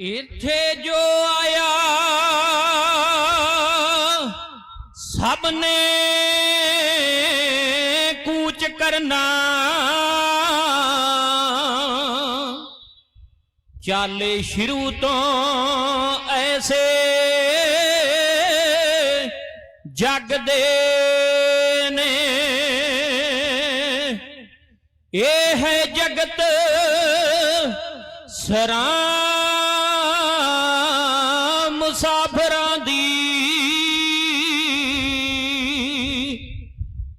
ਇੱਥੇ ਜੋ ਆਇਆ ਸਭ ਨੇ ਕੂਚ ਕਰਨਾ। ਚਾਲੇ ਸ਼ੁਰੂ ਤੋਂ ਐਸੇ ਜਗ ਦੇ ਨੇ। ਇਹ ਹੈ ਜਗਤ ਸਰਾਂ ਮੁਸਾਫਰਾਂ ਦੀ।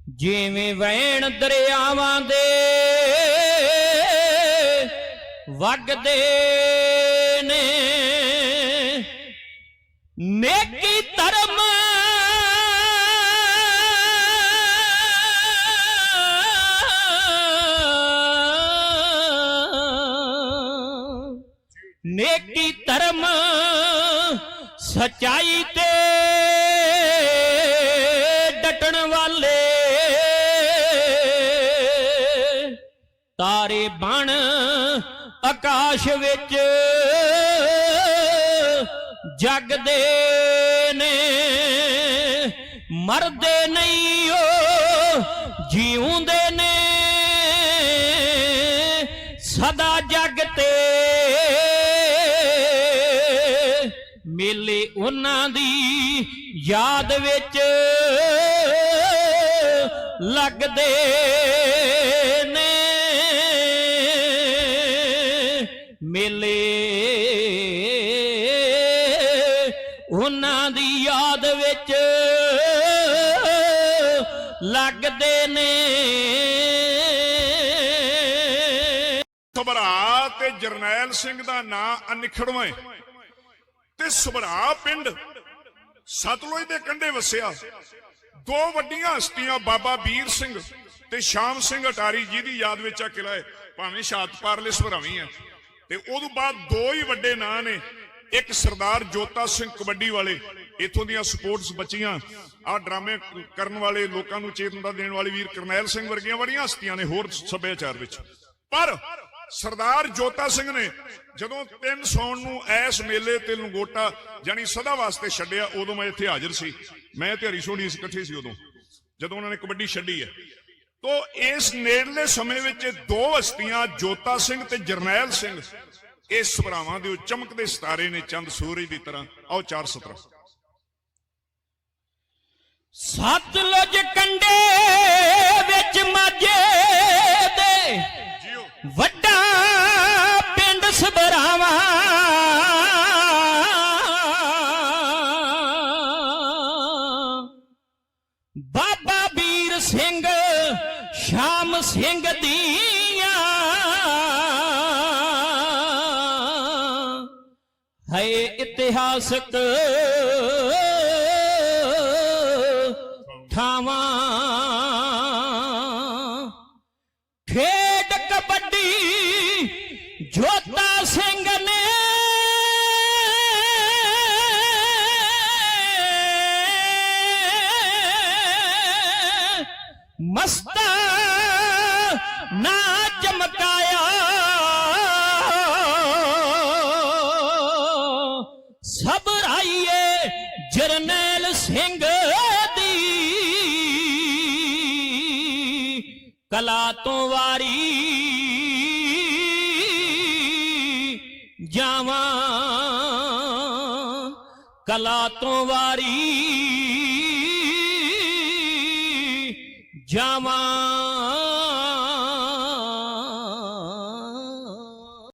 ਜਿਵੇਂ ਵਹਿਣ ਦਰਿਆਵਾਂ ਦੇ ਵਗਦੇ ਨੇ। ਨੇਕੀ ਧਰਮ ਨੇਕੀ ਧਰਮ ਸਚਾਈ ਤੇ ਡਟਣ ਵਾਲੇ ਤਾਰੇ ਬਣ ਆਕਾਸ਼ ਵਿੱਚ ਜਗਦੇ ਨੇ, ਮਰਦੇ ਨਹੀਂ ਓ ਜੀਉਂਦੇ ਨੇ। ਸਦਾ ਜਗਤੇ ਮੇਲੇ ਉਹਨਾਂ ਦੀ ਯਾਦ ਵਿੱਚ ਲੱਗਦੇ ਨੇ। ਮੇਲੇ ਉਹਨਾਂ ਦੀ ਯਾਦ ਵਿੱਚ ਲੱਗਦੇ ਨੇ। ਸੁਭਰਾ ਤੇ ਜਰਨੈਲ ਸਿੰਘ ਦਾ ਨਾਂ ਅਨਿਖੜਵਾਂ ਤੇ ਸੁਭਰਾ ਪਿੰਡ ਸਤਲੁਜ ਦੇ ਕੰਢੇ ਵਸਿਆ। ਦੋ ਵੱਡੀਆਂ ਹਸਤੀਆਂ, ਬਾਬਾ ਵੀਰ ਸਿੰਘ ਤੇ ਸ਼ਾਮ ਸਿੰਘ ਅਟਾਰੀ ਜੀ ਦੀ ਯਾਦ ਵਿੱਚ ਆ ਕਿਲਾ ਹੈ। ਭਾਵੇਂ ਸ਼ਾਤ ਪਾਰਲੇ ਹੈ। ਤੇ ਉਦੋਂ ਬਾਅਦ ਦੋ ਹੀ ਵੱਡੇ ਨਾਂ ਨੇ। ਇੱਕ ਸਰਦਾਰ ਜੋਤਾ ਸਿੰਘ ਕਬੱਡੀ ਵਾਲੇ। ਇਥੋਂ ਦੀਆਂ ਸਪੋਰਟਸ ਬੱਚੀਆਂ। ਆ ਡਰਾਮੇ ਕਰਨ ਵਾਲੇ, ਲੋਕਾਂ ਨੂੰ ਚੇਤਨਾ ਦੇਣ ਵਾਲੇ ਵੀਰ ਕਰਨੈਲ ਸਿੰਘ ਵਰਗੀਆਂ ਬੜੀਆਂ ਹਸਤੀਆਂ ਨੇ ਹੋਰ ਸੱਭਿਆਚਾਰ ਵਿੱਚ। ਪਰ ਸਰਦਾਰ ਜੋਤਾ ਸਿੰਘ ਨੇ ਜਦੋਂ ਤਿੰਨ ਸੌਣ ਨੂੰ ਐਸ ਮੇਲੇ ਤੇ ਲੰਗੋਟਾ ਜਾਨੀ ਸਦਾ ਵਾਸਤੇ ਛੱਡਿਆ, ਉਦੋਂ ਮੈਂ ਇੱਥੇ ਹਾਜ਼ਰ ਸੀ। ਮੈਂ ਤੇ ਹਰੀ ਇਕੱਠੇ ਸੀ ਉਦੋਂ। ਜਦੋਂ ਉਹਨਾਂ ਨੇ ਕਬੱਡੀ ਛੱਡੀ ਹੈ। ਤੋ ਇਸ ਨੇੜਲੇ ਸਮੇਂ ਵਿੱਚ ਦੋ ਹਸਤੀਆਂ, ਜੋਤਾ ਸਿੰਘ ਤੇ ਜਰਨੈਲ ਸਿੰਘ ਇਸ ਸਭਰਾਵਾਂ ਦੇ ਉਹ ਚਮਕਦੇ ਸਿਤਾਰੇ ਨੇ ਚੰਦ ਸੂਰਜ ਦੀ ਤਰ੍ਹਾਂ। ਆਓ ਚਾਰ ਸਤਰਾ। ਸਤਲੁਜ ਕੰਡੇ ਵਿੱਚ ਮਾਝੇ ਸਿੰਘ ਸ਼ਾਮ ਸਿੰਘ ਦੀਆਂ। ਹੈ ਇਤਿਹਾਸਕ ਮਸਤਾ ਨਾ ਚਮਕਾਇਆ। ਸਬਰਾਈਏ ਜਰਨੈਲ ਸਿੰਘ ਦੀ। ਕਲਾ ਤੋਂ ਵਾਰੀ ਜਾਵਾਂ। ਕਲਾ ਤੋਂ ਵਾਰੀ ਜਾਵਾਂ